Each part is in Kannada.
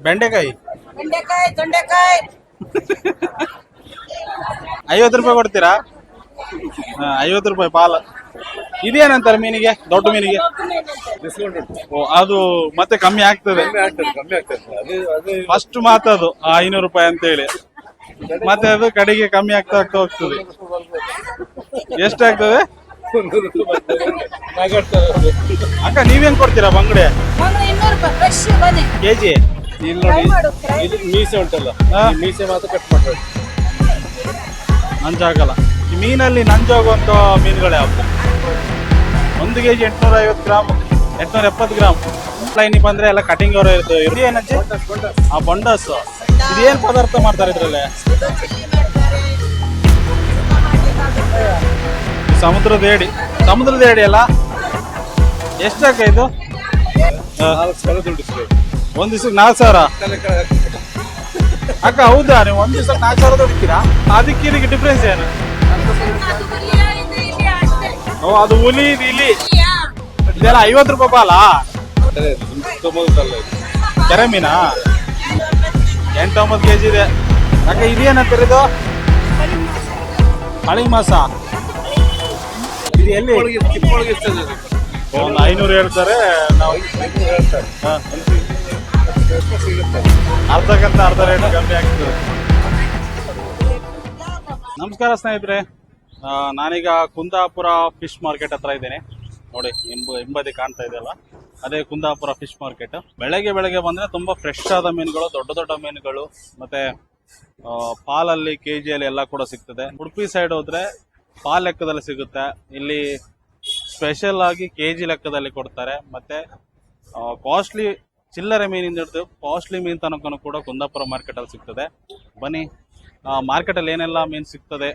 ಬೆಂಡೆಕಾಯಿ? ಬೆಂಡೆಕಾಯಿ ತೊಂಡೆಕಾಯಿ. ಐವತ್ತು ರೂಪಾಯಿ ಕೊಡ್ತೀರಾ? ಹಾ, ಐವತ್ತು ರೂಪಾಯಿ ಪಾಲ. ಇದೇನಂತಾರೆ ಮೀನಿಗೆ? ದೊಡ್ಡ ಮೀನಿಗೆ? ಓ ಅದು ಮತ್ತೆ ಕಮ್ಮಿ ಆಗ್ತದೆ. ಫಸ್ಟ್ ಮಾತದು ಆ, ಐನೂರು ರೂಪಾಯಿ ಅಂತ ಹೇಳಿ ಮತ್ತೆ ಅದು ಕಡೆಗೆ ಕಮ್ಮಿ ಆಗ್ತಾ ಆಗ್ತಾ ಹೋಗ್ತದೆ. ಎಷ್ಟಾಗ್ತದೆ ಅಕ್ಕ ನೀವೇನ್ ಕೊಡ್ತೀರಾ ಬಂಗಡೆ? ಇನ್ನೂರು ರೂಪಾಯಿ ಫ್ರೆಶ್ ಬನ್ನಿ. ಕೆಜಿ ಇಲ್ಲಿ ನೋಡಿ ಮಾಡು, ಇದು ಮೀಸೆ ಉಂಟಲ್ಲ. ಈ ಮೀಸೆ ಮಾತ್ರ ಕಟ್ ಮಾಡ್ಬೇಕು. ನಂಜಾಗಲ್ಲ. ಈ ಮೀನಲ್ಲಿ ನಂಜಾಗುವಂತ ಮೀನುಗಳು ಯಾವ್ದು ಒಂದು ಕೆಜಿ ಎಂಟ್ನೂರ ಐವತ್ತು ಗ್ರಾಮ್ ಎಂಟ್ನೂರ ಎಪ್ಪತ್ತು ಗ್ರಾಮ್ ಲೈನಿಗೆ ಬಂದ್ರೆ ಎಲ್ಲ ಕಟಿಂಗ್ ಅವರ ಇರ್ತವೆ. ಇದು ಏನಂಚಿ ಆ ಬೊಂಡಸ್ ಇದೇನ್ ಪದಾರ್ಥ ಮಾಡ್ತಾರೆ ಇದರಲ್ಲಿ? ಸಮುದ್ರದ ಏಡಿ. ಸಮುದ್ರದ ಏಡಿ ಅಲ್ಲ? ಎಷ್ಟಾಕ ಇದು? ನಾಲ್ಕು ದುಡ್ಡು. ಒಂದ್ ದಿವಸಕ್ಕೆ ನಾಲ್ಕು ಸಾವಿರ. ಅಕ್ಕ ಹೌದಾ? ನೀವು ಒಂದ್ ದಿವಸಕ್ಕೆ ನಾಲ್ಕು ಸಾವಿರ ದುಡಿತೀರಾ? ಅದಕ್ಕೆ ಇದಕ್ಕೆ ಡಿಫ್ರೆನ್ಸ್ ಏನು? ಓ ಅದು ಹುಲಿ ಇದು ಇಲಿ? ಇದೆಲ್ಲ ಐವತ್ತು ರೂಪಾಯಿ ಬಾಲಾ ಕೆರೆ ಮೀನಾ ಎಂಟೊಂಬತ್ತು ಕೆ ಜಿ ಇದೆ. ಅಕ್ಕ ಇದೇನ ಇದು ಹಳಿ ಮಾಸ. ಇದು ಎಲ್ಲಿ? ಒಂದು ಐನೂರು ಹೇಳ್ತಾರೆ ನಾವು. ಹಾ, ಅರ್ಧಕ್ಕಂತ ಅರ್ಧ ರೇಟ್ ಕಮ್ಮಿ ಆಗ್ತದೆ. ನಮಸ್ಕಾರ ಸ್ನೇಹಿತರೆ. ನಾನೀಗ ಕುಂದಾಪುರ ಫಿಶ್ ಮಾರ್ಕೆಟ್ ಹತ್ರ ಇದ್ದೇನೆ. ನೋಡಿ ಹಿಂಬ ಹಿಂಬದಿ ಕಾಣ್ತಾ ಇದೆಯಲ್ಲ ಅದೇ ಕುಂದಾಪುರ ಫಿಶ್ ಮಾರ್ಕೆಟ್ ಬೆಳಗ್ಗೆ ಬೆಳಗ್ಗೆ ಬಂದ್ರೆ ತುಂಬಾ ಫ್ರೆಶ್ ಆದ ಮೀನುಗಳು, ದೊಡ್ಡ ದೊಡ್ಡ ಮೀನುಗಳು, ಮತ್ತೆ ಪಾಲಲ್ಲಿ ಕೆ ಜಿಯಲ್ಲಿ ಎಲ್ಲ ಕೂಡ ಸಿಗ್ತದೆ. ಉಡುಪಿ ಸೈಡ್ ಹೋದ್ರೆ ಪಾಲ್ ಲೆಕ್ಕದಲ್ಲಿ ಸಿಗುತ್ತೆ. ಇಲ್ಲಿ ಸ್ಪೆಷಲ್ ಆಗಿ ಕೆ ಲೆಕ್ಕದಲ್ಲಿ ಕೊಡ್ತಾರೆ. ಮತ್ತೆ ಕಾಸ್ಟ್ಲಿ ಚಿಲ್ಲರೆ ಮೀನಿಂದ ಹಿಡಿದು ಕಾಸ್ಟ್ಲಿ ಮೀನ್ ತನಕನೂ ಕೂಡ ಕುಂದಾಪುರ ಮಾರ್ಕೆಟ್ ಅಲ್ಲಿ ಸಿಗ್ತದೆ. ಬನ್ನಿ ಮಾರ್ಕೆಟ್ ಅಲ್ಲಿ ಏನೆಲ್ಲ ಮೀನ್ ಸಿಗ್ತದೆ?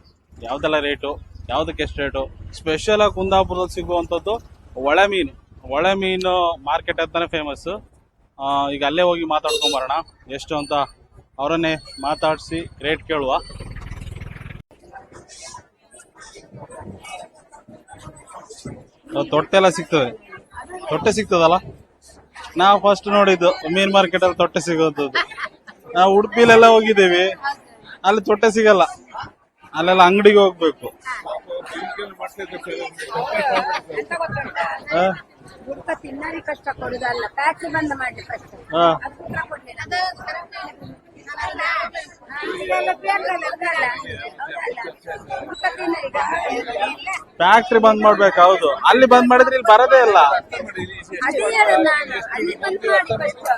ಯಾವ್ದೆಲ್ಲ ರೇಟು ಯಾವುದಕ್ಕೆ ಎಷ್ಟು ರೇಟು ಸ್ಪೆಷಲ್ ಆಗಿ ಕುಂದಾಪುರದಲ್ಲಿ ಸಿಗುವಂಥದ್ದು ಒಳೆ ಮೀನು. ಒಳೆ ಮೀನು ಮಾರ್ಕೆಟ್ ಅಂತಾನೆ ಫೇಮಸ್ ಈಗ ಅಲ್ಲೇ ಹೋಗಿ ಮಾತಾಡ್ಕೊಂಡ್ ಬರೋಣ. ಎಷ್ಟು ಅಂತ ಅವರನ್ನೇ ಮಾತಾಡಿಸಿ ರೇಟ್ ಕೇಳುವ. ತೊಟ್ಟೆಲ್ಲ ಸಿಗ್ತದೆ. ತೊಟ್ಟೆ ಸಿಗ್ತದಲ್ಲ? ನಾವು ಫಸ್ಟ್ ನೋಡಿದ್ದು ಮೀನ್ ಮಾರ್ಕೆಟ್ ಅಲ್ಲಿ ತೊಟ್ಟೆ ಸಿಗೋದು ನಾವು ಉಡುಪಿಲೆಲ್ಲ ಹೋಗಿದ್ದೀವಿ. ಅಲ್ಲಿ ತೊಟ್ಟೆ ಸಿಗಲ್ಲ. ಅಲ್ಲೆಲ್ಲ ಅಂಗಡಿಗೆ ಹೋಗ್ಬೇಕು. ಹ? ಉಡುಪ ತಿನ್ನರಿ ಕಷ್ಟ ಕೊಡುದಲ್ಲ. ಪ್ಯಾಕ್ ಬಂದ್ ಮಾಡಿ ಫಸ್ಟ್ ಆ, ಅದು ಕೂಡ ಕೊಡ್ಲಿಲ್ಲ. ಅದು correct ಇಲ್ಲ. ಫ್ಯಾಕ್ಟ್ರಿ ಬಂದ್ ಮಾಡ್ಬೇಕು ಹೌದು. ಅಲ್ಲಿ ಬಂದ್ ಮಾಡಿದ್ರೆ ಇಲ್ಲಿ ಬರದೇ ಇಲ್ಲ. ಅದೇ ನಾನು. ಅಲ್ಲಿ ಬಂದು ಮಾಡಿ ಫಸ್ಟ್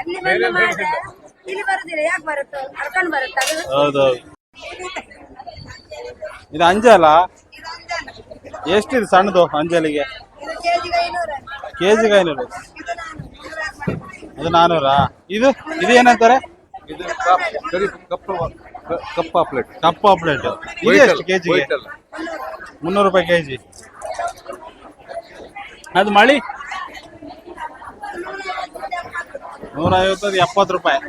ಅಲ್ಲಿ ಬಂದು ಇಲ್ಲಿ. ಬರುದಿಲ್ಲ. ಯಾಕೆ ಬರುತ್ತೋ? ಕರ್ಕೊಂಡು ಬರುತ್ತೆ? ಅದು ಹೌದೌದು ಇದು ಅಂಜಲ ಎಷ್ಟಿದೆ ಸಣ್ಣದು ಅಂಜಲಿಗೆ? ಇದು ಕೆಜಿಗೆ ಐನೂರ. ಅದು ನಾನೂರಾ? ಇದು ಇದು ಏನಂತಾರೆ? ಇದು ಕಪ್ ಕರಿ ಕಪ್ಪ ಕ- ಕಪ್ಪ ಪ್ಲೇಟ್ ಕಪ್ಪ ಪ್ಲೇಟ್ ಇದು ಎಷ್ಟು ಕೆಜಿಗೆ ಮುನ್ನೂರು ರೂಪಾಯಿ ಕೆಜಿ. ಅದು ಮಳಿ? ನೂರ ಐವತ್ತದು ಎಪ್ಪತ್ತು ರೂಪಾಯಿ.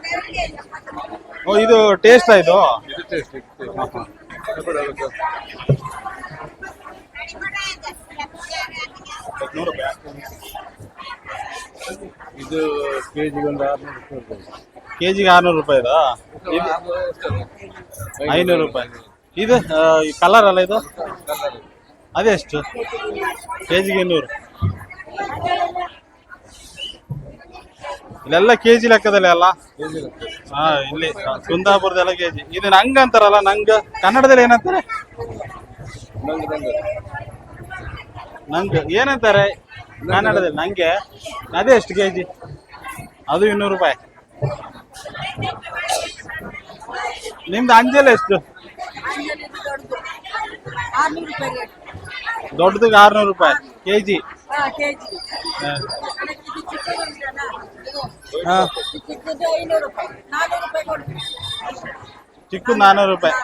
ಓ ಇದು ಟೇಸ್ಟ್ ಇದು? ಇದು ಟೇಸ್ಟ್ ಇದು ಕೆಜಿಗೆ ಒಂದು ಆರ್ನೂರು ರೂಪಾಯಿ ಇರ್ಬೋದು. ಕೆಜಿಗೆ ಆರ್ನೂರು ರೂಪಾಯಿದಾ ಇದು? ಐನೂರು ರೂಪಾಯಿ. ಇದು ಕಲರ್ ಅಲ್ಲ ಇದು? ಅದೇ ಅದೆಷ್ಟು ಕೆಜಿಗೆ ಇನ್ನೂರು. ಇಲ್ಲೆಲ್ಲ ಕೆಜಿ ಲೆಕ್ಕದಲ್ಲಿ ಅಲ್ಲ. ಹಾ, ಇಲ್ಲಿ ಕುಂದಾಪುರದೆಲ್ಲ ಕೆಜಿ. ಇದು ನಂಗ್ ಅಂತಾರಲ್ಲ, ನಂಗ್ ಕನ್ನಡದಲ್ಲಿ ಏನಂತಾರೆ? ನಂಗೆ ಏನಂತಾರೆ? ಕನ್ನಡದಲ್ಲಿ, ನಂಗೆ. ಅದೇ ಎಷ್ಟು ಕೆಜಿ? ಅದು ಇನ್ನೂರು ರೂಪಾಯಿ ನಿಮ್ದು ಅಂಜಲ್ ಎಷ್ಟು ಆರ್ನೂರು ರೂಪಾಯಿ ರೇಟ್ ದೊಡ್ಡದಿಗೆ ಆರ್ನೂರು ರೂಪಾಯಿ ಕೆಜಿ ಹಾ ಕೆಜಿ ಹಾ. ಇದು ಚಿಕ್ಕದು ಉಂಟಲ್ಲ ಇದು ಹಾ ಎಷ್ಟು? ದೊಡ್ಡದು ರೂಪಾಯಿ. ನಾನೂರು ರೂಪಾಯಿ. ಕೊಡ್ತೀನಿ ಚಿಕ್ಕದು ನಾನ್ನೂರು ರೂಪಾಯಿ.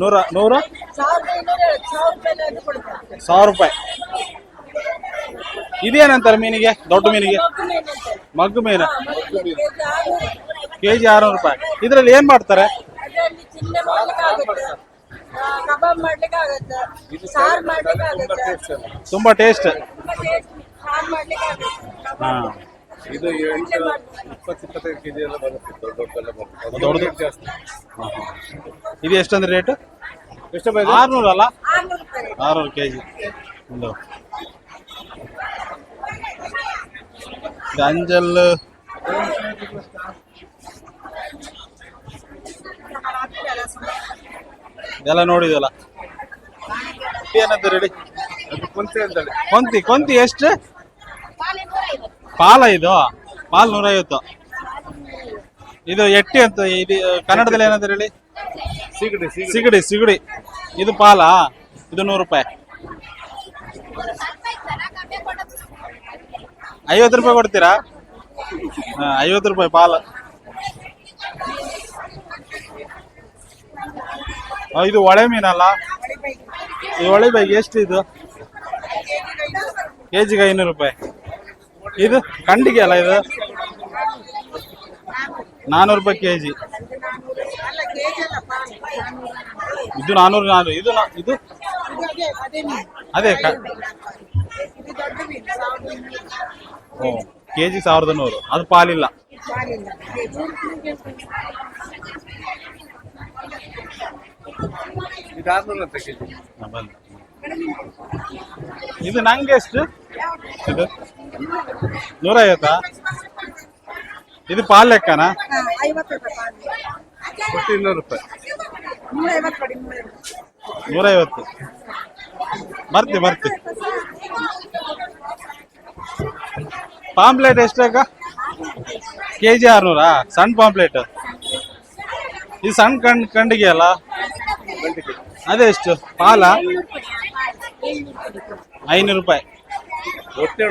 ನೂರ ನೂರ. ಸಾವಿರ ರೂಪಾಯಿ. ಇದೇನಂತಾರೆ ಮೀನಿಗೆ? ದೊಡ್ಡ ಮೀನಿಗೆ? ಮಗ್ಗು ಮೀನು. ಕೆಜಿ ಆರ್ನೂರು ರೂಪಾಯಿ. ಇದರಲ್ಲಿ ಏನ್ ಮಾಡ್ತಾರೆ? ತುಂಬಾ ಟೇಸ್ಟ್ ಹಾ. ಇದು ಎಂಟು ಇಪ್ಪತ್ತು ಇಪ್ಪತ್ತೈದು ಕೆಜಿ ಎಲ್ಲ ಬರುತ್ತೆ. ದೊಡ್ಡ ದೊಡ್ಡೆಲ್ಲ ಬರುತ್ತೆ. ಅದು ದೊಡ್ಡದು? ರೇಟ್ ಜಾಸ್ತಿ. ಇದು ಎಷ್ಟಂದ್ರೆ ರೇಟ್ ಎಷ್ಟು ಬೈದು ಆರ್ನೂರು ಅಲ್ಲ ಆರ್ನೂರು ಕೆಜಿ. ಆರ್ನೂರು ಕೆ ಜಿ ಒಂದು. ಗಂಜಲ್. ಇದೆಲ್ಲ ನೋಡಿದಲ್ಲ ಏನಂತ ರೆಡಿ ಕುಂತೆ ಕೊಂತಿ ಕೊಂತಿ ಎಷ್ಟು? ಪಾಲ ಇದು? ಪಾಲ್ ನೂರೈವತ್ತು. ಇದು ಎಟ್ಟಿ ಅಂತ ಇದು ಕನ್ನಡದಲ್ಲಿ ಏನಂತ ಹೇಳಿ? ಸಿಗಡಿ. ಸಿಗಡಿ ಸಿಗಡಿ. ಇದು ಪಾಲಾ? ಇದು ನೂರು ರೂಪಾಯಿ. ಐವತ್ತು ರೂಪಾಯಿ ಕೊಡ್ತೀರಾ? ಐವತ್ತು ರೂಪಾಯಿ ಪಾಲ. ಇದು ಒಳೆ ಮೀನಲ್ಲ? ಈ ಒಳೆ ಬೈಗೆ ಎಷ್ಟು ಇದು? ಕೆಜಿಗೆ ಐನೂರು ರೂಪಾಯಿ. ಇದು ಕಂಡಿಗೆ ಅಲ್ಲ ಇದು? ನಾನೂರು ರೂಪಾಯಿ ಕೆಜಿ. ಇದು ನಾನೂರು ನಾನೂರು. ಇದು ಇದು? ಅದೇ ಕ- ದೊಡ್ಡ ಸಾವಿರದ ಕೆಜಿ ಸಾವಿರದ ನೂರು ಅದು ಪಾಲಿಲ್ಲ ಇದು ಆರ್ನೂರು ನಂಗೆ ಎಷ್ಟು? ಇದು ನೂರೈವತ್ತಾ? ಇದು ಪಾಲ್ ಲೆಕ್ಕನಾ? ಒಟ್ಟು ಇನ್ನೂರು ರೂಪಾಯಿ. ನೂರೈವತ್ತು. ಬರ್ತಿ ಬರ್ತಿ. ಪಾಂಪ್ಲೇಟ್ ಎಷ್ಟಾಗ ಕೆ ಜಿ ಆರ್ನೂರಾ? ಸಣ್ಣ ಪಾಂಪ್ಲೇಟ್. ಇದು ಸಣ್ಣ ಕಂಡ್ ಕಂಡಿಗೆ ಅಲ್ಲ? ಗಂಟೆಗೆ ಅದೇ ಎಷ್ಟು? ಪಾಲ? ಐನೂರು ರೂಪಾಯಿ. ಹೊಟ್ಟೆ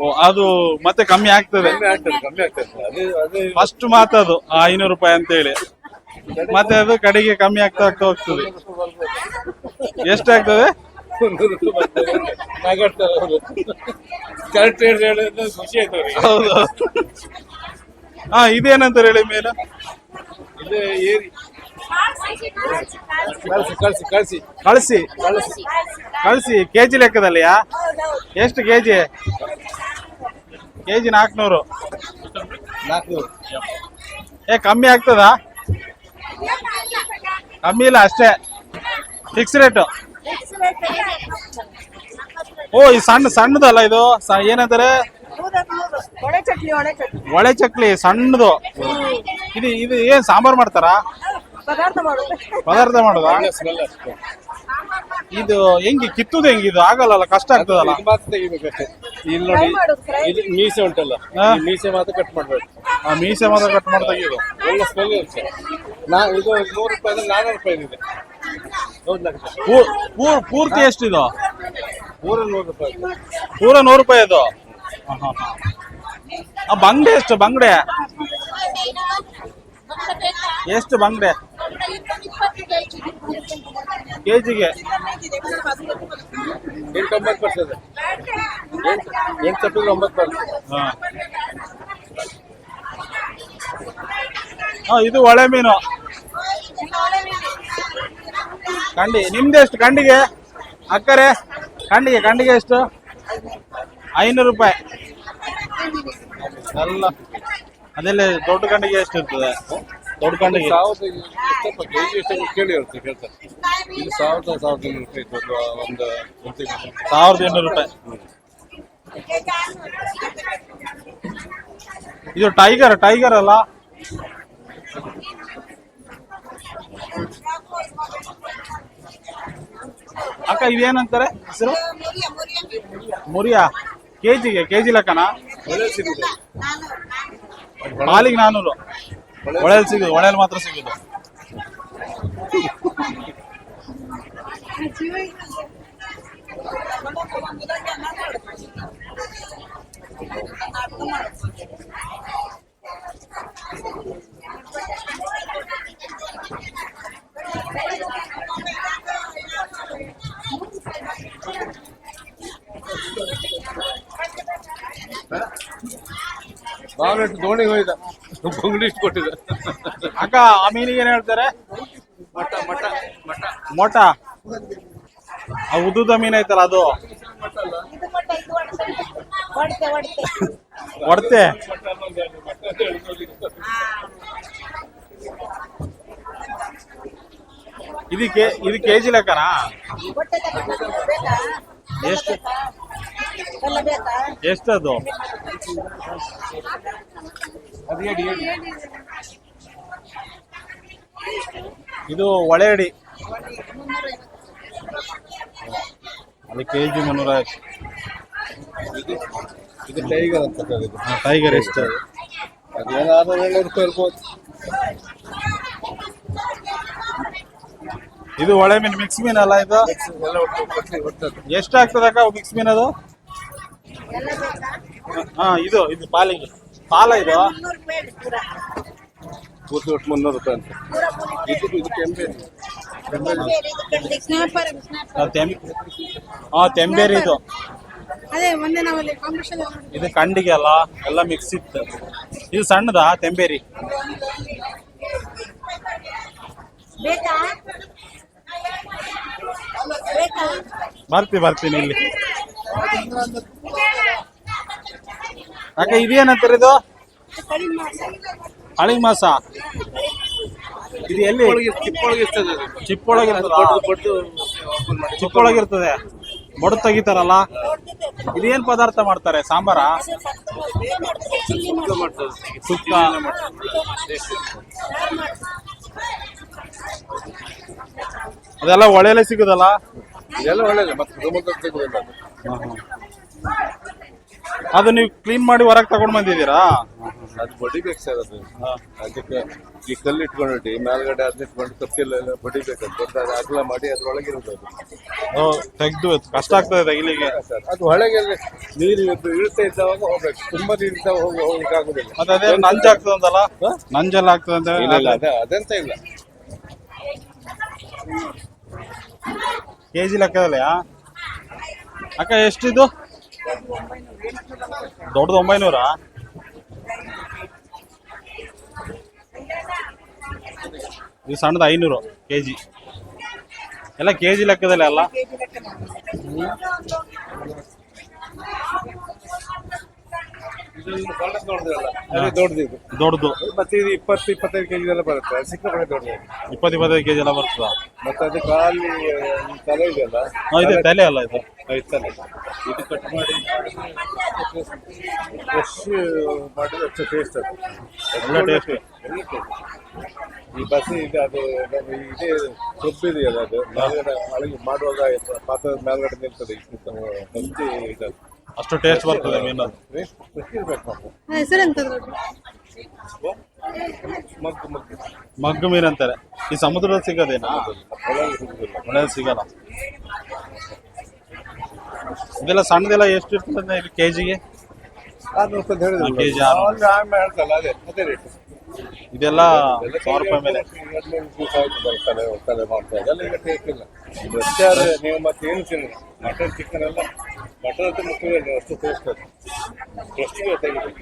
ಓ ಅದು ಮತ್ತೆ ಕಮ್ಮಿ ಆಗ್ತದೆ. ಫಸ್ಟ್ ಮಾತದು ಆ ಐನೂರು ರೂಪಾಯಿ ಅಂತೇಳಿ. ಮತ್ತೆ ಅದು ಕಡೆಗೆ ಕಮ್ಮಿ ಆಗ್ತಾ ಆಗ್ತಾ ಹೋಗ್ತದೆ. ಎಷ್ಟಾಗ್ತದೆ. ನಗಾಡ್ತಾರೆ ಅವರು. ಕರೆಕ್ಟ್ ರೇಟ್ ಹೇಳಿದ್ರೆ ಖುಷಿ ಆಯ್ತು ಅವ್ರಿಗೆ. ಹೌದು. ಹಾ ಇದೇನಂತ ಹೇಳಿ ಮೇಲೆ? ಇದು ಏರಿ. ಕಳಿಸಿ ಕಳಿಸಿ ಕಳಿಸಿ. ಕಳಿಸಿ. ಕಳಿಸಿ. ಕೆಜಿ ಲೆಕ್ಕದಲ್ಲಿಯಾ? ಎಷ್ಟು ಕೆ ಜಿ ನಾಲ್ಕುನೂರು ನಾಲ್ಕುನೂರು ಏ ಕಮ್ಮಿ ಆಗ್ತದಾ? ಕಮ್ಮಿ ಇಲ್ಲ ಅಷ್ಟೇ. ಫಿಕ್ಸ್ ರೇಟು ಓ ಈ ಸಣ್ಣ ಸಣ್ಣದಲ್ಲ ಇದು? ಸ- ಏನಂತಾರೆ? ಒಳೆ ಚಟ್ನಿ ಒಳೆ ಚಕ್ಲಿ ಸಣ್ಣದು. ಇದು ಇದು ಏನ್ ಸಾಂಬಾರ್ ಮಾಡ್ತಾರಾ? ಪದಾರ್ಥ ಮಾಡೋದು? ಪದಾರ್ಥ ಇದು ಹೆಂಗೆ ಕಿತ್ತುದು ಹೆಂಗಿದು ಆಗಲ್ಲ ಕಷ್ಟ ಆಗ್ತದಲ್ಲ. ಇದು ಮಾತ್ರ ತೆಗಿಬೇಕಷ್ಟೇ. ಇಲ್ಲಿ ನೋಡಿ. ಇದು ಮೀಸೆ ಉಂಟಲ್ಲ. ಈ ಮೀಸೆ ಮಾತ್ರ ಕಟ್ ಮಾಡ್ಬೇಕು. ಆ ಮೀಸೆ ಮಾತ್ರ ಕಟ್ ಮಾಡ್ತಾ ಇದು ಒಳ್ಳೆ ಸ್ಮೆಲ್ ಇರುತ್ತೆ. ನಾ ಇದು ನೂರು ರೂಪಾಯಿ ನಾನ್ನೂರು ರೂಪಾಯಿ ಇದೆ. ಪೂರ್ತಿ ಎಷ್ಟಿದು? ನೂರ ನೂರು ರೂಪಾಯಿ. ಪೂರ ನೂರು ರೂಪಾಯಿ ಅದು ಬಂಗಡೆ ಎಷ್ಟು ಬಂಗಡೆ? ಎಷ್ಟು ಬಂಗಡೆ? ಕೆಜಿಗೆ? ಎಂಟೊಂಬತ್ತು ಬರ್ತದೆ. ಎಂಟು ತಪ್ಪಿದ್ರೆ ಒಂಬತ್ತು ಬರ್ತದೆ. ಹ, ಇದು ಒಳೆ ಮೀನು ಕಂಡಿ ನಿಮ್ದು ಎಷ್ಟು? ಕಂಡಿಗೆ? ಅಕ್ಕರೆ ಕಂಡಿಗೆ ಕಂಡಿಗೆ ಎಷ್ಟು? ಐನೂರು ರೂಪಾಯಿ. ಎಲ್ಲ ಅದೆಲ್ಲ ದೊಡ್ಡ ಕಂಡಿಗೆ ಎಷ್ಟು ಇರ್ತದೆ? ದೊಡ್ಡ ಕಂಡಿಗೆ. ಸಾವಿರದ ಎಷ್ಟಪ್ಪ ಕೆ ಜಿ ಎಷ್ಟು ಕೇಳಿ ಇರುತ್ತೆ ಕೇಳ್ತಾರೆ ಇದು ಸಾವಿರದ ಸಾವಿರದ ಇನ್ನೂರು ರೂಪಾಯಿ ಒಂದು ಒಂದು ಸಾವಿರದ ಎಂಟುನೂರು ರೂಪಾಯಿ. ಇದು ಟೈಗರ್ ಟೈಗರ್ ಅಲ್ಲ? ಅಕ್ಕ ಇವೇನಂತಾರೆ ಹೆಸರು? ಮುರಿಯಾ. ಕೆಜಿಗೆ ಕೆಜಿ ಲೆಕ್ಕನ? ಸಿಗುತ್ತೆ ಹಾಲಿಗೆ ನಾನೂರು. ಒಳ್ಳೆಯಲ್ಲಿ ಸಿಗುದು ಒಳ್ಳೆಯಲ್ಲಿ ಮಾತ್ರ ಸಿಗುದು. ಭಾವನೆ ದೋಣಿ ಹೋಯ್ದ ಬಂಗಡಿ ಇಷ್ಟು ಕೊಟ್ಟಿದ್ದ ಅಕ್ಕ ಆ ಮೀನಿಗೆ ಏನ್ ಹೇಳ್ತಾರೆ? ಮಟ ಮಟ ಮಟ ಮೊಟ ಆ ಉದ್ದುದ ಮೀನ್ ಐತಲ್ಲ ಅದು? ಇದು ಮೊಟ್ಟೆ ಇದು ಕೆ ಜಿ ಹೊಡ್ತೆ ಇದಕ್ಕೆ ಇದು ಕೆಜಿ ಲೆಕ್ಕನಾ? ಎಷ್ಟು? ಎಷ್ಟದು? ಇದು ಒಳೆ ಅಡಿ ಅದು ಕೆಜಿ ಮುನ್ನೂರ ಇದು ಇದು ಟೈಗರ್ ಅಂತ ಟೈಗರ್ ಎಷ್ಟು ಅದು ಏನಾದರೂ ಏಳ್ನೂರು ರೂಪಾಯಿ ಇರ್ಬೋದು ಇದು ಒಳೆ ಮೀನು ಮಿಕ್ಸ್ ಮೀನ್ ಅಲ್ಲ ಇದು ಎಲ್ಲ ಒಟ್ಟು ಕೊಟ್ಟು ಕೊಟ್ಟದ್ದು ಎಷ್ಟು ಆಗ್ತದಕ್ಕ ಮಿಕ್ಸ್ ಮೀನ್ ಅದು ಎಲ್ಲ ಬೇಕಾ ಹಾ ಇದು ಇದು ಪಾಲಿಗೆ. ಪಾಲ ಇದು? ಮುನ್ನೂರು ರೂಪಾಯಿ ಅಂತ. ಇದು ಇದು ಕೆಂಪೆ ರೂಪಾಯಿ ಇದಕ್ಕೆ ಸ್ನ್ಯಾಪರ್ ಸ್ನ್ಯಾಪರ್ ಅದು ತೆಂ ಹಾ ತೆಂಬೇರಿ ಇದು. ಇದು ಕಂಡಿಗೆ ಅಲ್ಲ ಎಲ್ಲ ಮಿಕ್ಸ್ ಇತ್ತು. ಇದು ಸಣ್ಣದಾ ತೆಂಬೇರಿ? ಬೇಕಾ? ಬರ್ತೀನಿ ಬರ್ತೀನಿ ಇಲ್ಲಿ ಅಕ್ಕ ಇದೇನಂತಾರೆ ಇದು? ಮಾಡಿ ಹಳಿ ಮಾಸ. ಇದು ಎಲ್ಲಿ? ಚಿಪ್ಪೊಳಗೆ ಇರ್ತದೆ ಅದು ಚಿಪ್ಪೊಳಗೆ ಇರ್ತದ ಬಡ್ದು ಚಿಪ್ಪೊಳಗೆ ಇರ್ತದೆ ಬಡ ತೆಗಿತಾರಲ್ಲ. ಇದೇನ್ ಪದಾರ್ಥ ಮಾಡ್ತಾರೆ? ಸಾಂಬಾರ? ಸುಕ್ಕ. ಅದೆಲ್ಲ ಒಳ್ಳೆಲೆ ಸಿಗುದಲ್ಲ? ಇದೆಲ್ಲ ಒಳ್ಳೇದು ಮತ್ತೆ ಸಿಗುದಿಲ್ಲ ಅದು ಅದು ನೀವು ಕ್ಲೀನ್ ಮಾಡಿ ಹೊರಗೆ ತಗೊಂಡ್ ಬಂದಿದ್ದೀರಾ? ಅದು ಬಡಿಬೇಕು ಸರ್ ಅದು. ಅದಕ್ಕೆ ಈ ಕಲ್ಲು ಇಟ್ಕೊಂಡು ಮೇಲ್ಗಡೆ ಅದನ್ನ ಇಟ್ಕೊಂಡು ಕಪ್ಪಿಲೆಲ್ಲ ಬಡಿಬೇಕು ದೊಡ್ಡ ಅಗಲ ಮಾಡಿ ಅದ್ರೊಳಗೆ ಇರೋದು ಅದು ತೆಗ್ದು ಕಷ್ಟ ಆಗ್ತದೆ ತೆಗಿಲಿಕ್ಕೆ ಸರ್. ಅದು ಒಳಗೆ ನೀರು ಇವತ್ತು ಇಳ್ತಾ ಇದ್ದಾವಾಗ ಹೋಗ್ಬೇಕು. ತುಂಬಾ ನೀರು ಇದ್ದಾಗ ಹೋಗಿ ಹೋಗ್ಲಿಕ್ಕೆ ಆಗುದಿಲ್ಲ. ಮತ್ತೆ ಅದೇ ನಂಜ್ ಆಗ್ತದಂತಲ್ಲ? ನಂಜೆಲ್ಲ ಆಗ್ತದೆ ಇಲ್ಲ ಇಲ್ಲ ಅಂತ ಅದ ಅದೆಂತ ಇಲ್ಲ. ಕೆಜಿ ಲೆಕ್ಕದಲ್ಲಿ ಅಕ್ಕ ಎಷ್ಟಿದು? ದೊಡ್ಡದು ಒಂಬೈನೂರ? ಇದು ಸಣ್ಣದು ಐನೂರು ಕೆಜಿ. ಎಲ್ಲ ಕೆಜಿ ಲೆಕ್ಕದಲ್ಲಿ ಅಲ್ಲ ಇದೊಂದು ಸಣ್ಣ ದೊಡ್ಡದಲ್ಲ ಅದೇ ದೊಡ್ಡದು ಮತ್ತೆ ಇದು ಇಪ್ಪತ್ತು ಇಪ್ಪತ್ತೈದು ಕೆಜಿ ಎಲ್ಲ ಬರುತ್ತೆ. ಸಿಕ್ಕಾಪಟ್ಟೆ ದೊಡ್ಡದು ಇಪ್ಪತ್ತು ಇಪ್ಪತ್ತೈದು ಕೆಜಿ ಎಲ್ಲ ಬರ್ತದ. ಮತ್ತೆ ಅದು ಖಾಲಿ ತಲೆ ಇದೆಯಲ್ಲ? ಹಾ, ಇದು ತಲೆ ಅಲ್ಲ ಇದು. ತಲೆ. ಇದು ಕಟ್ ಮಾಡಿ ಫ್ರೆಶ್ ಮಾಡಿದ್ರೆ ಅಷ್ಟು ಟೇಸ್ಟ್ ಅದು. ಒಳ್ಳೆ taste. ಒಳ್ಳೆ taste. ಈ ಬಸಿ ಇದು ಅದು ನಮ್ಮ ಇದೇ ಸೊಪ್ಪಿದೆಯಲ್ಲ ಅದು. ಮೇಲ್ಗಡೆ ಅಳಗಿ ಮಾಡುವಾಗ ಪಾತ್ರದ ಮೇಲ್ಗಡೆ ನಿಲ್ತದೆ ಬಂತಿ ಇದು ಅಷ್ಟು ಟೇಸ್ಟ್ ಬರ್ತದೆ ಮೀನು. ಮಗ್ಗು ಮೀನು ಅಂತಾರೆ. ಈ ಸಮುದ್ರದಲ್ಲಿ ಸಿಗೋದೇನಾ? ಒಳ್ಳೆದು ಸಿಗಲ್ಲ. ಇದೆಲ್ಲ ಸಣ್ಣದೆಲ್ಲ ಎಷ್ಟು ಇರ್ತದೆ ಇಲ್ಲಿ ಕೆ ಜಿಗೆ ಕೆಜಿ ಇದೆಲ್ಲ ಸಾವಿರ ರೂಪಾಯಿ ಮೇಲೆ. ಟೇಸ್ಟ್ ಇಲ್ಲ. ನೀವು ಮತ್ತೆ ಏನು ತಿನ್ನ ಮಟನ್ ಚಿಕನ್ ಎಲ್ಲ. ಮಟನ್ ಅಂತ ಮುಖ್ಯವಾಗಿ ಅಷ್ಟು ಟೇಸ್ಟ್ ಅದು ತೆಗಿಬೇಕು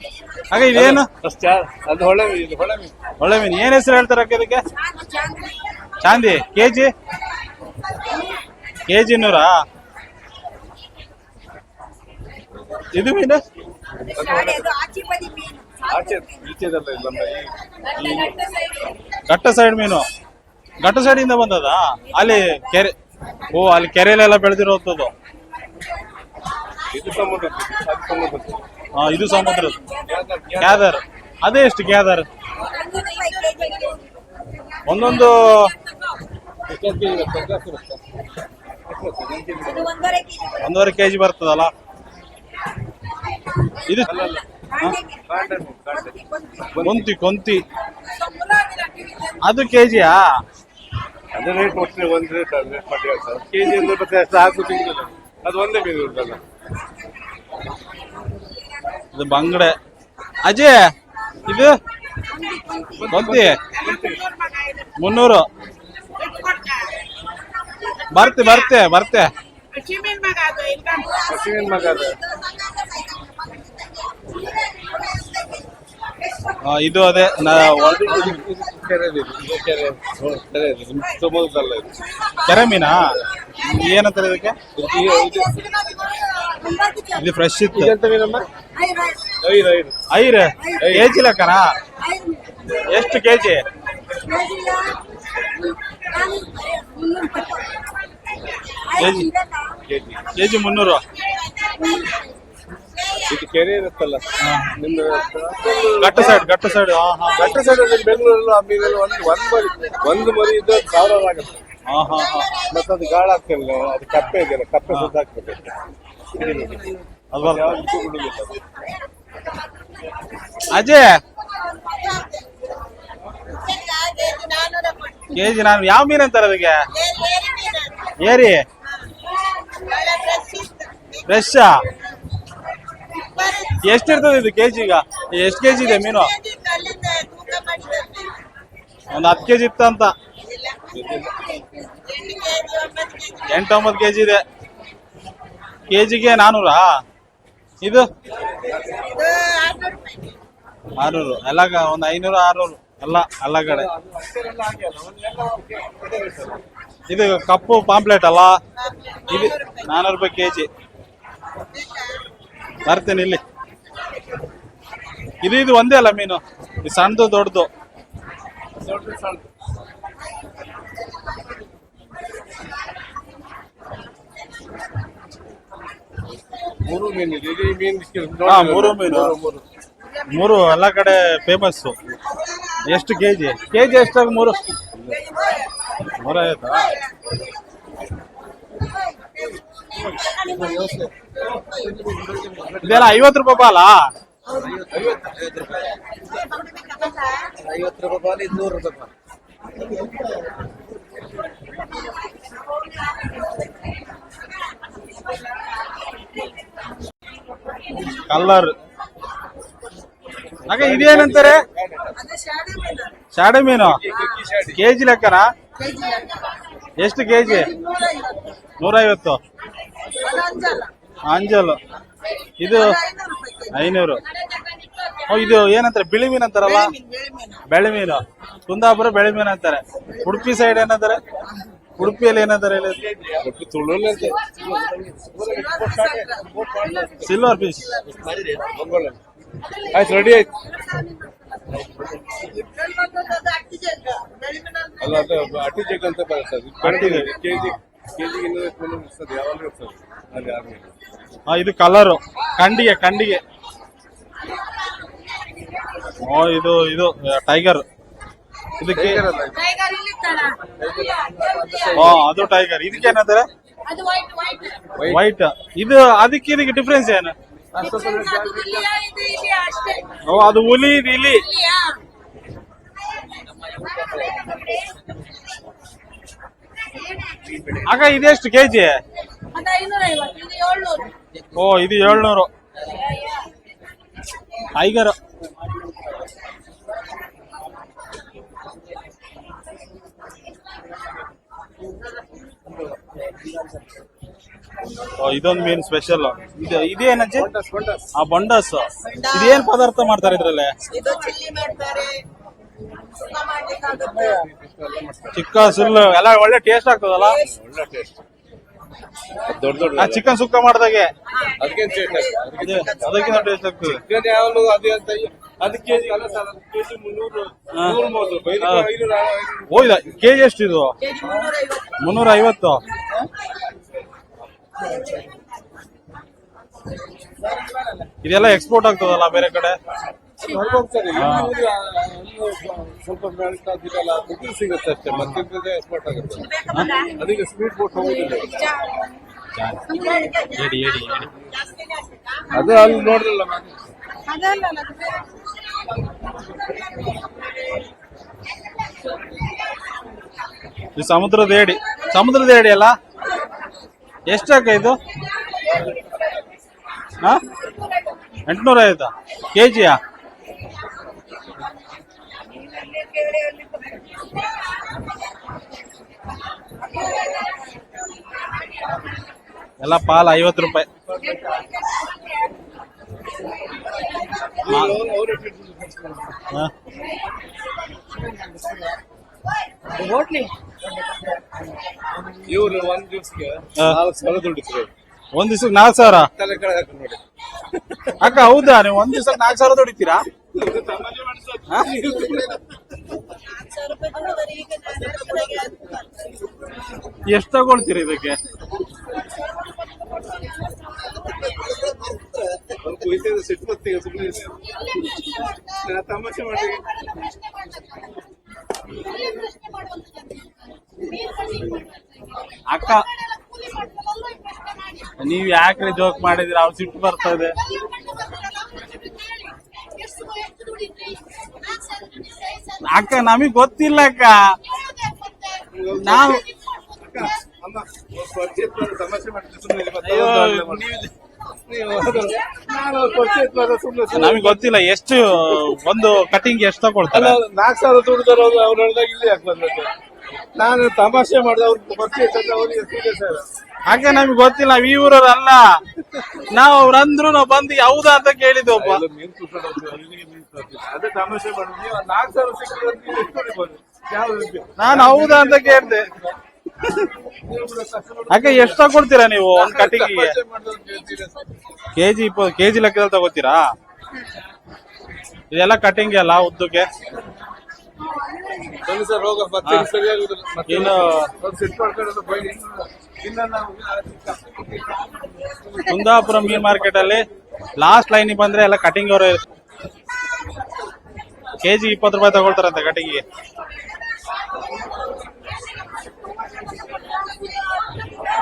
ಹಾಗೆ ಇದೇನು? ಅದು ಹೊಳೆ ಇದು ಹೊಳೆ ಮೀನು. ಒಳ್ಳೆ ಮೀನು. ಏನ್ ಹೆಸರು ಹೇಳ್ತಾರೆ ಅಕ್ಕ ಇದಕ್ಕೆ? ಚಾಂದಿ. ಕೆಜಿ? ಕೆಜಿ ನೂರಾ ಇದು ಮೀನು? ಆಚೆ ಈಚೆದಲ್ಲ ಇಲ್ಲ ಈ ಘಟ್ಟ ಸೈಡ್ ಮೀನು. ಘಟ್ಟ ಸೈಡ್ ಇಂದ ಬಂದದ? ಅಲ್ಲಿ ಕೆರೆ ಓ ಅಲ್ಲಿ ಕೆರೆಯಲ್ಲೆಲ್ಲ ಬೆಳೆದಿರೋದು ಇದು ಸಮುದ್ರ ಅದು ಸಮುದ್ರ ಹಾ ಇದು ಸಮುದ್ರ ಗ್ಯಾದರ್ ಅದೇ ಎಷ್ಟು ಗ್ಯಾದರ್ ಒಂದೊಂದು ಒಂದೂವರೆ ಕೆಜಿ ಬರ್ತದಲ್ಲ? ಇದು. ಕೊಂತಿ ಕೊಂತಿ. ಅದು ಕೆಜಿಯಾ? ಅದು ರೇಟ್ ಕೊಟ್ಟರೆ ಒಂದು ರೇಟ್ ರೇಟ್ ಮಾಡಿ ಹೇಳ್ತಾರೆ. ಕೆ ಜಿ ಅಂದ್ರೆ ಮತ್ತೆ ಸಿಗುದಿಲ್ಲ ಅದು ಒಂದೇ ಮೀನು ಉಂಟಲ್ಲ. ಇದು ಬಂಗಡೆ. ಅಜಯ್ ಇದು? ಬಂತಿ. ಮುನ್ನೂರು. ಬರ್ತೆ ಬರ್ತೆ ಬರ್ತೆ. ಹಸಿ ಮಗ ಅದು. ಆ, ಇದು ಅದೇ ನಾ- ಕೆರೆ ಇದೆ ಇದು ಕೆರೆ ಹ್ಮ್, ಕೆರೆ ಇದೆ. ನಿಮ್ ಶಿವಮೊಗ್ಗದಲ್ಲ ಇದು. ಕೆರೆ ಮೀನಾ? ಏನಂತಾರೆ ಇದಕ್ಕೆ? ಇದು- ಇದು- ಇದು- ಇದು ಫ್ರೆಶ್ ಇತ್ತು. ಐರ ಕೆಜಿ ಲೆಕ್ಕನ? ಎಷ್ಟು ಕೆಜಿ ಕೆಜಿ ಕೆಜಿ ಮುನ್ನೂರು. ಇದು ಕೆರೆ ಇರುತ್ತಲ್ಲ? ನಿಮ್ದು ಗಟ್ಟು ಸೈಡ್ ಗಟ್ಟ ಸೈಡ್ ಗಟ್ಟ ಸೈಡ್ ಬೆಂಗಳೂರಲ್ಲಿ ಆ ಮೀನಲ್ಲಿ ಒಂದು ಒಂದು ಮರಿ ಒಂದು ಮರಿ ಇದ್ರೆ ಸಾವಿರ ಆಗುತ್ತೆ. ಹಾ ಹಾ ಹಾ ಮತ್ತೆ ಅದು ಗಾಳ ಹಾಕ್ತಿಲ್ಲ ಅದು ಕಪ್ಪೆ ಇದೆಯಲ್ಲ ಕಪ್ಪೆ ಸುತ್ತ ಹಾಕ್ಬೇಕು ಅಜಯ್! ಕೆಜಿ ನಾನು ಯಾವ ಮೀನ್ ಅಂತಾರೆ ಅದಕ್ಕೆ? ಏರಿ? ಫ್ರೆಶ್ ಎಷ್ಟಿರ್ತದೆ ಇದು ಕೆಜಿ ಈಗ? ಎಷ್ಟು ಕೆಜಿ ಇದೆ ಮೀನು? ಒಂದು ಹತ್ತು ಕೆಜಿ ಇತ್ತಂತ ಎಂಟು ಒಂಬತ್ತು ಕೆಜಿ ಇದೆ. ಕೆಜಿಗೆ ನಾನೂರಾ? ಇದು? ಆರ್ನೂರು. ಎಲ್ಲ ಕ- ಒಂದು ಐನೂರು, ಆರ್ನೂರು. ಎಲ್ಲ ಎಲ್ಲ ಕಡೆ. ಇದು ಕಪ್ಪು ಪಾಂಪ್ಲೆಟ್ ಅಲ್ಲ? ಇದು ನಾನೂರು ರೂಪಾಯಿ ಕೆಜಿ. ಬರ್ತೀನಿ ಇಲ್ಲಿ. ಇದು ಇದು ಒಂದೇ ಅಲ್ಲ ಮೀನು? ಸಣ್ಣದು, ದೊಡ್ಡದು. ಮೂರು ಮೀನು ಇದೆ. ಹಾ, ಮೂರು ಮೀನು. ಮೂರು ಮೂರು. ಎಲ್ಲ ಕಡೆ ಫೇಮಸ್ ಎಷ್ಟು ಕೆ ಜಿ ಕೆ ಜಿ ಎಷ್ಟಾಗ ಮೂರು? ಮೂರ ಆಯ್ತಾ? ಇದೆಲ್ಲ ಐವತ್ತು ರೂಪಾಯಿ ಬಾಲ ಐವತ್ತು ರೂಪಾಯಿ ಪಾಲು ಇದು ನೂರು ರೂಪಾಯಿ ಪಾಲು. ಕಲ್ಲರ್. ಹಾಗೆ ಇದೇನಂತಾರೆ? ಶಾಡೆ ಮೀನು. ಕೆಜಿ ಲೆಕ್ಕನ? ಎಷ್ಟು ಕೆಜಿ? ನೂರೈವತ್ತು. ಅಂಜಲ್. ಇದು ಐನೂರು. ಇದು ಏನಂತಾರೆ? ಬಿಳಿ ಮೀನು ಅಂತಾರಲ್ಲ? ಬೆಳೆ ಮೀನು. ಕುಂದಾಪುರ ಬೆಳೆ ಮೀನು ಅಂತಾರೆ. ಉಡುಪಿ ಸೈಡ್ ಏನಂತಾರೆ? ಉಡುಪಿಯಲ್ಲಿ ಅಂತ ಸಿಲ್ವರ್ ಫಿಶ್ ಆಯ್ತು ರೆಡಿ ಆಯ್ತು. ಅಲ್ಲ ಅದು ಅಟ್ಟಿ ಜಗ್ ಅಂತ ಬರುತ್ತೆ ಅದು. ಕೆಜಿ ಕೆಜಿಗೆ ಇನ್ನೂರ ಮುನ್ನೂರು ಇರ್ತದೆ ಯಾವಾಗಲೂ ಇರ್ತದೆ ಅಲ್ಲಿ ಆದ್ಮೇಲೆ. ಆ, ಇದು ಕಲರು ಕಂಡಿಗೆ ಕಂಡಿಗೆ. ಓ ಇದು ಇದು ಟೈಗರ್ ಇದಕ್ಕೆ ಓ ಅದು ಟೈಗರ್ ಇದಕ್ಕೆ ಏನಂತಾರೆ ಅದು ವೈಟ್ ವೈಟ್ ವೈಟ್ ಇದು ಅದಕ್ಕೆ ಇದಕ್ಕೆ ಡಿಫ್ರೆನ್ಸ್ ಏನು? ಓ ಅದು ಹುಲಿ ಇದು ಇಲಿ ಆಗ ಇದೆಷ್ಟು ಕೆಜಿ? ಓ ಇದು ಏಳ್ನೂರು. ಟೈಗರ್ ಇದೊಂದು ಮೀನ್ ಸ್ಪೆಷಲ್ ಇದು ಇದೇನಜ್ಜಿ ಆ ಬಂಡಸ್ ಇದೇನ್ ಪದಾರ್ಥ ಮಾಡ್ತಾರೆ ಇದ್ರಲ್ಲಿ? ಇದು ಚಿಲ್ಲಿ ಮಾಡ್ತಾರೆ. ಸುಕ್ಕ ಮಾಡ್ಲಿಕ್ಕಾಗುತ್ತೆ. ಚಿಕ್ಕ ಸುಲ್ಲು. ಎಲ್ಲ ಒಳ್ಳೆ ಟೇಸ್ಟ್ ಆಗ್ತದಲ್ಲ? ಒಳ್ಳೆ ಟೇಸ್ಟ್ ದೊಡ್ಡ ದೊಡ್ಡ ಆ ಚಿಕನ್ ಸುಕ್ಕ ಮಾಡ್ದಾಗೆ? ಅದಕ್ಕೇನು ಟೇಸ್ಟ್ ಅದೇ ಅದಕ್ಕಿಂತ ಟೇಸ್ಟ್ ಆಗ್ತದೆ. ಚಿಕನ್ ಯಾವಾಗಲೂ ಅದೇ ಅಂತ ಅದು ಕೆಜಿ ಅಲ್ಲ ಸರ್ ಅದು ಕೆಜಿ ಮುನ್ನೂರು ನೂರು ಮೂವತ್ತು ರೂಪಾಯಿ ಹಾ. ಐನೂರು ಓ ಕೆಜಿ ಎಷ್ಟು ಇದು ಕೆಜಿ ಮುನ್ನೂರ ಐವತ್ತು ಮುನ್ನೂರ ಐವತ್ತು ಇದೆಲ್ಲ ಎಕ್ಸ್ಪೋರ್ಟ್ ಆಗ್ತದಲ್ಲ ಬೇರೆ ಕಡೆ? ಸ್ವಲ್ಪ ಬೆಳೆಸ್ತಾದಿರಲ್ಲ ದುಡ್ಡು ಸಿಗುತ್ತೆ ಅಷ್ಟೇ ಮತ್ತೆ ಎಕ್ಸ್ಪೋರ್ಟ್ ಆಗುತ್ತೆ. ಅದಕ್ಕೆ ಸ್ಪೀಡ್ ಬೋಟ್ ಹೋಗುದಿಲ್ಲ. ಅದು ಅಲ್ಲಿ ನೋಡ್ರಲ್ಲ. ಇದು ಸಮುದ್ರದ ಏಡಿ. ಸಮುದ್ರದ ಏಡಿ ಅಲ್ಲ? ಎಷ್ಟಾಕ ಇದು? ಹಾ? ಎಂಟ್ನೂರ ಐವತ್ತಾ ಕೆಜಿಯಾ? ಎಲ್ಲ ಪಾಲ್ ಐವತ್ತು ರೂಪಾಯಿ. ಹಾ. ಹಾ. ಹೋಟ್ಲಿ ಇವ್ರು ಒಂದ್ ದಿವ್ಸಕ್ಕೆ. ನಾಲ್ಕು ಸಾವಿರ ದುಡಿದ್ರು ಒಂದ್ ದಿವ್ಸಕ್ಕೆ ನಾಲ್ಕು ಸಾವಿರ? ತಲೆ ಕೆಳಗೆ ಹಾಕೊಂಡು ನೋಡಿ. ಅಕ್ಕ ಹೌದಾ? ನೀವು ಒಂದ್ ದಿವ್ಸಕ್ಕೆ ನಾಲ್ಕು ಸಾವಿರ ದುಡಿತೀರಾ? ಹಾ? ಎಷ್ಟು ತಗೊಳ್ತೀರಿ ಇದಕ್ಕೆ? ಒಂದು ಸಿಟ್ಟು ಮತ್ತೆ ಸುಮ್ಮನೆ ತಮಾಷೆ ಮಾಡಿ ಅಕ್ಕ ನೀವ್ ಯಾಕ್ರಿ ಜೋಕ್ ಮಾಡಿದ್ರಿ? ಅವ್ರು ಸಿಟ್ಟು ಬರ್ತಾ ಇದೆ. ಅಕ್ಕ ನಮಗ್ ಗೊತ್ತಿಲ್ಲ ಅಕ್ಕ. ನಾವು ಅಯ್ಯೋ, ನೀವು- ನಮಗ್ ಗೊತ್ತಿಲ್ಲ ಎಷ್ಟು ಒಂದು ಕಟಿಂಗ್ ಎಷ್ಟು ತಗೊಳ್ತಾರೆ? ನಾಲ್ಕು ಸಾವಿರ ದುಡ್ಡು ಅವ್ರು ಹೇಳ್ದಾಗ ಇಲ್ಲಿ ಯಾಕೆ ಬಂದದ್ದು. ನಾನು ತಮಾಷೆ ಮಾಡಿದೆ ಅವ್ರಿಗೆ ಹಾಗೆ ಸೀರಿಯಸ್ ಆಗ ಅಕ್ಕ ನಮಗ್ ಗೊತ್ತಿಲ್ಲ ಈ ಊರವ್ರಲ್ಲ. ನಾವ್ ಅವ್ರಂದ್ರು ನಾವ್ ಬಂದು ಯಾವ್ದ ಅಂತ ಕೇಳಿದ್ವಿ ಒಬ್ಬ. ಅದೇ ತಮಾಷೆ ಮಾಡಿ ನೀವು ನಾಲ್ಕು ಸಾವಿರ ಸಿಕ್ಕಿದ್ರೆ ನೀವು ಎಷ್ಟು ದುಡಿಬೋದು? ಯಾವ್ದು? ನಾನು ಹೌದಾ ಅಂತ ಕೇಳ್ದೆ. ಅಕ್ಕ ಎಷ್ಟು ತಗೊಳ್ತೀರಾ ನೀವು ಒಂದ್ serious. ಕೆಜಿ ಇಪ್ಪ ಕೆಜಿ ಲೆಕ್ಕದಲ್ಲಿ ತಗೋತೀರಾ? ಇದೆಲ್ಲ ಕಟಿಂಗ್ ಅಲ್ಲ ಉದ್ದಕ್ಕೆ? ಇನ್ನು ಕುಂದಾಪುರ ಮೀನ್ ಮಾರ್ಕೆಟ್ ಅಲ್ಲಿ ಲಾಸ್ಟ್ ಲೈನ್ ಬಂದ್ರೆ ಎಲ್ಲ ಕಟಿಂಗ್ ಅವರು ಕೆಜಿ ಇಪ್ಪತ್ತು ರೂಪಾಯಿ ತಗೊಳ್ತಾರಂತೆ ಕಟಿಂಗಿಗೆ ಇದು ಎಲ್ಲ ಟೇಸ್ಟ್ ಇರೋದು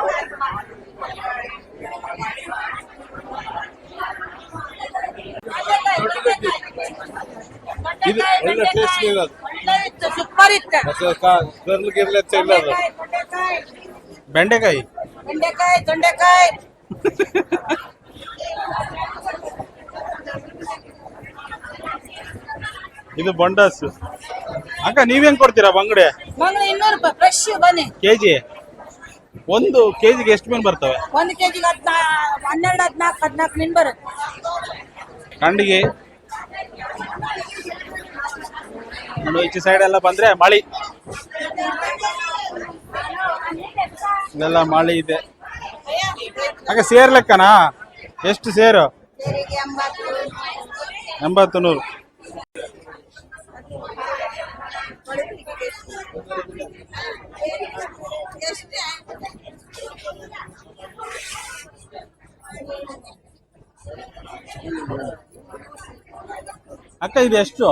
ಸೂಪರ್ ಇತ್ತು. ಮತ್ತೆ ಗರ್ಲ್ ಗಿರ್ಲ್ ಅಂತ ಇಲ್ಲ ಅದು. ಬೆಂಡೆಕಾಯಿ ಬೆಂಡೆಕಾಯಿ. ತೊಂಡೆಕಾಯಿ. ಇದು ಬಂಡಾಸ್. ಅಕ್ಕ ನೀವೇನ್ ಕೊಡ್ತೀರಾ ಬಂಗಡೆ? ಮಂಗ್ಳು ಇನ್ನೂರು ರೂಪಾಯಿ ಫ್ರೆಶ್ ಬನ್ನಿ. ಕೆಜಿ? ಒಂದು ಕೆಜಿಗೆ ಎಷ್ಟು ಮೀನು ಬರ್ತವೆ? ಒಂದು ಕೆಜಿಗೆ ಹದ್ನಾ ಹನ್ನೆರಡು ಹದಿನಾಲ್ಕು ಹದಿನಾಲ್ಕು ಮೀನು ಬರುತ್ತೆ. ಕಂಡಿಗೆ ನೋಡಿ ಈಚೆ ಸೈಡ್ ಎಲ್ಲ ಬಂದ್ರೆ ಮಳಿ. ಇದೆಲ್ಲ ಮಳಿ ಇದೆ. ಹಾಗೆ ಸೇರ್ ಲೆಕ್ಕನಾ? ಎಷ್ಟು ಸೇರು? ಎಂಬತ್ತು ನೂರು. ಅಕ್ಕ ಇದು ಎಷ್ಟು?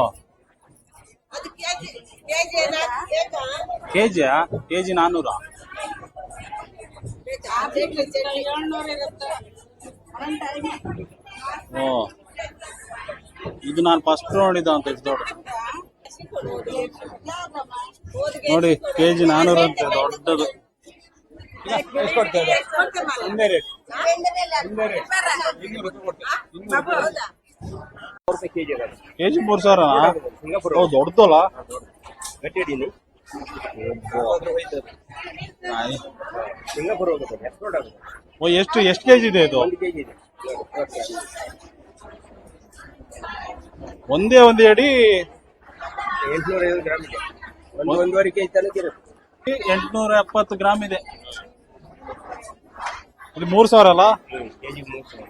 ಕೆಜಿ ಕೆಜಿ ಬೇಕಾ? ಕೆಜಿಯಾ? ಕೆಜಿ ನಾನ್ನೂರ ಓ ಇದು ನಾನು ಫಸ್ಟ್ ನೋಡಿದ ಅಂತ ಇಷ್ಟು ದೊಡ್ಡ ನೋಡಿ ಕೆಜಿ ನಾನ್ನೂರ ಅಂತ ದೊಡ್ಡದು. ಎಷ್ಟು ಕೊಡ್ತಾರೆ ಒಂದೇ ರೇಟ್. ಕೆಜಿ ಮೂರ್ ಸಾವಿರ ದೊಡ್ಡದಲ್ಲ. ಸಿಂಗಾಪುರ ಹೋಗುತ್ತೆ ಎಕ್ಸ್ಪೋರ್ಟ್ ಆಗುತ್ತೆ. ಓ ಎಷ್ಟು ಎಷ್ಟು ಕೆಜಿ ಇದೆ ಇದು? ಒಂದು ಕೆಜಿ ಇದೆ. ಒಂದೇ ಒಂದೇ ಅಡಿ? ಎಂಟುನೂರ ಐವತ್ತು ಗ್ರಾಮ್ ಇದೆ. ಒಂದು ಒಂದೂವರೆ ಕೆಜಿ ತನಕ ಇರುತ್ತೆ. ಎಂಟ್ನೂರ ಎಪ್ಪತ್ತು ಗ್ರಾಮ್ ಇದೆ. ಇದು ಮೂರು ಸಾವಿರ ಅಲ್ಲ? ಕೆಜಿ ಮೂರು ಸಾವಿರ.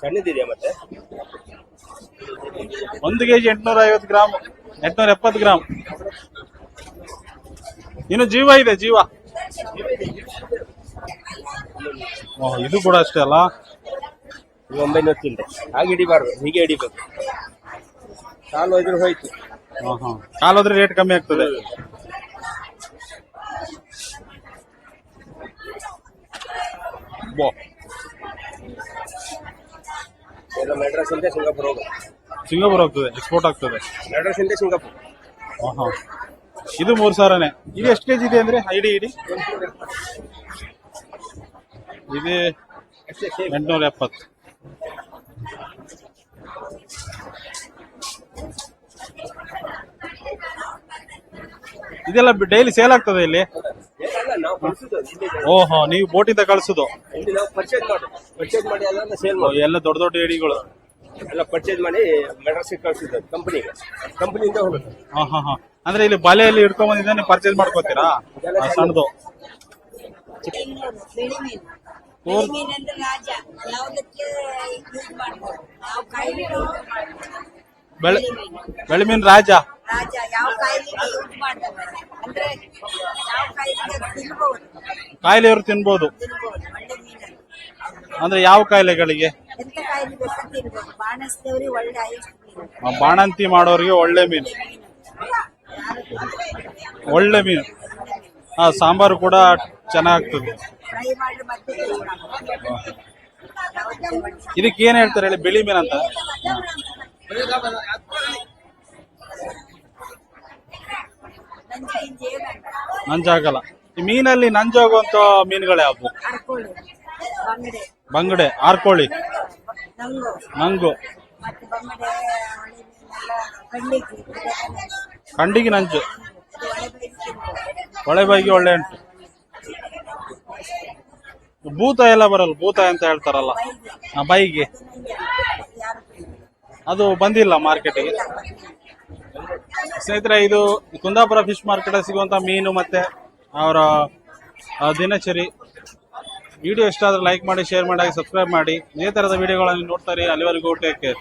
ಸಣ್ಣದಿದೆಯಾ ಮತ್ತೆ? ಒಂದು ಕೆಜಿ ಎಂಟುನೂರ ಐವತ್ತು ಗ್ರಾಮ್ ಎಂಟುನೂರ ಎಪ್ಪತ್ತು ಗ್ರಾಮ್. ಇನ್ನು ಜೀವ ಇದೆ ಜೀವ. ಇದು ಕೂಡ ಅಷ್ಟೇ ಅಲ್ಲ? ಇದು ಒಂಬೈನೂರು ಚಿಲ್ಲರೆ ಹಾಗೆ ಹಿಡಿಬಾರ್ದು ಹೀಗೆ ಹಿಡಿಬೇಕು. ಕಾಲು ಹೋದ್ರೆ ಹೋಯ್ತು. ಹಾ ಹಾ ಕಾಲೋದ್ರೆ ರೇಟ್ ಕಮ್ಮಿ ಆಗ್ತದೆ. ಬೋ ಎಲ್ಲ ಮೆಡ್ರಾಸ್ ಇಂದ ಸಿಂಗಾಪುರ ಹೋಗೋದು. ಸಿಂಗಾಪುರ್ ಹೋಗ್ತದೆ ಎಕ್ಸ್ಪೋರ್ಟ್ ಆಗ್ತದೆ. ಮೆಡ್ರಾಸ್ ಇಂದ ಸಿಂಗಾಪುರ ಹಾ ಹಾ ಇದು ಮೂರ್ ಸಾವಿರನೇ ಇದು ಎಷ್ಟು ಕೆಜಿ ಇದೆ ಅಂದ್ರೆ ಐಡಿ ಇಡಿ ಇದು ಎಂಟುನೂರ ಎಪ್ಪತ್ತು ಇದೆಲ್ಲ ಡೈಲಿ ಸೇಲ್ ಆಗ್ತದೆ ಇಲ್ಲಿ? ಓಹೋ ನೀವು ಬೋಟಿಂದ ಕಳಿಸುದು? ಇಲ್ಲಿ ನಾವು ಪರ್ಚೇಸ್ ಮಾಡೋದು. ಪರ್ಚೇಸ್ ಮಾಡಿ ಅದನ್ನ ಸೇಲ್ ಓ, ಮಾಡೋದು. ಎಲ್ಲ ದೊಡ್ಡ ದೊಡ್ಡ ಏಡಿಗಳು. ಎಲ್ಲ ಪರ್ಚೇಸ್ ಮಾಡಿ ಮೆಡ್ರಾಸಿಗೆ ಕಳಿಸಿದ್ದು ಕಂಪನಿಗೆ ಕಂಪನಿಯಿಂದ ಹೋಗುತ್ತೆ ಹಾ ಹಾ ಹಾ ಅಂದ್ರೆ ಇಲ್ಲಿ ಬಲೆಯಲ್ಲಿ ಇಟ್ಕೊಂಡ್ ಬಂದಿದ್ದ ನೀವು ಪರ್ಚೇಸ್ ಮಾಡ್ಕೋತೀರಾ ಆ, ಸಣ್ಣದು. ಇನ್ನೂರು ಬಿಳಿ ಮೀನು ಓ- ಮೀನು ಅಂದ್ರೆ ರಾಜ. ಯಾವುದಕ್ಕೆ ಯೂಸ್ ಮಾಡ್ಬೋದು. ಯಾವ ಕಾಯಿಲೆಗೆ use ಬೆಳೆ ಬೆಳೆ ಮೀನ್ ರಾಜ? ರಾಜ ಯಾವ ಕಾಯಿಲೆಗೆ ಯೂಸ್ ಮಾಡ್ಬೋದು ಅಂದ್ರೆ ಯಾವ ಕಾಯಿಲೆಗೆ ಅದು ತಿನ್ಬಹುದು ಕಾಯಿಲೆಯವರು ತಿನ್ಬೋದು. ತಿನ್ಬಹುದು ಒಳ್ಳೆ ಮೀನನ್ನು ಅಂದ್ರೆ ಯಾವ ಕಾಯಿಲೆಗಳಿಗೆ? ಎಂತ ಕಾಯಿಲೆ ಬೇಕಾದ್ರೂ ತಿನ್ಬಹುದು ಬಾಣಸ್ತೇವ್ರಿ ಒಳ್ಳೆ ಆಯುಷ್ ಮೀನು ಆ, ಬಾಣಂತಿ ಮಾಡೋರಿಗೆ ಒಳ್ಳೆ ಮೀನು. ಒಳ್ಳೆ ಮೀನು. ಹಾ ಸಾಂಬಾರು ಕೂಡ ಚೆನ್ನಾಗ್ತದೆ. ಫ್ರೈ ಮಾಡಿ ಮತ್ತೆ taste ಮಾಡ್ಬೋದು. ಇದಕ್ಕೆ ಏನ್ ಹೇಳ್ತಾರೆ ಹೇಳಿ ಬಿಳಿ ಮೀನ್ ಅಂತ ನಂಜು ಗಿಂಜು ಏನಲ್ಲ ನಂಜಾಗಲ್ಲ. ಈ ಮೀನಲ್ಲಿ ನಂಜಾಗುವಂತ ಮೀನುಗಳು ಯಾವ್ದು? ಬಂಗಡೆ. ಆರ್ಕೋಳಿ. ನಂಗು. ಕಂಡಿಗೆ ನಂಜು. ಒಳೆ ಬಾಯಿಗೆ ಒಳ್ಳೆ ಉಂಟು. ಭೂತ ಎಲ್ಲ ಬರಲ್ಲ ಭೂತ ಅಂತ ಹೇಳ್ತಾರಲ್ಲ. ಆ, ಬೈಗೆ. ಅದು ಬಂದಿಲ್ಲ ಮಾರ್ಕೆಟಿಗೆ. ಸ್ನೇಹಿತರೆ, ಇದು ಕುಂದಾಪುರ ಫಿಶ್ ಮಾರ್ಕೆಟ್ ಸಿಗುವಂತ ಮೀನು ಮತ್ತೆ ಅವರ ದಿನಚರಿ. ವಿಡಿಯೋ ಇಷ್ಟ ಆದ್ರೆ ಲೈಕ್ ಮಾಡಿ ಶೇರ್ ಮಾಡಿ ಸಬ್ಸ್ಕ್ರೈಬ್ ಮಾಡಿ. ಇದೇ ತರದ ವಿಡಿಯೋಗಳನ್ನು ನೋಡ್ತಾರೆ ಅಲ್ಲಿವರೆಗೂ ಟೇಕ್ ಕೇರ್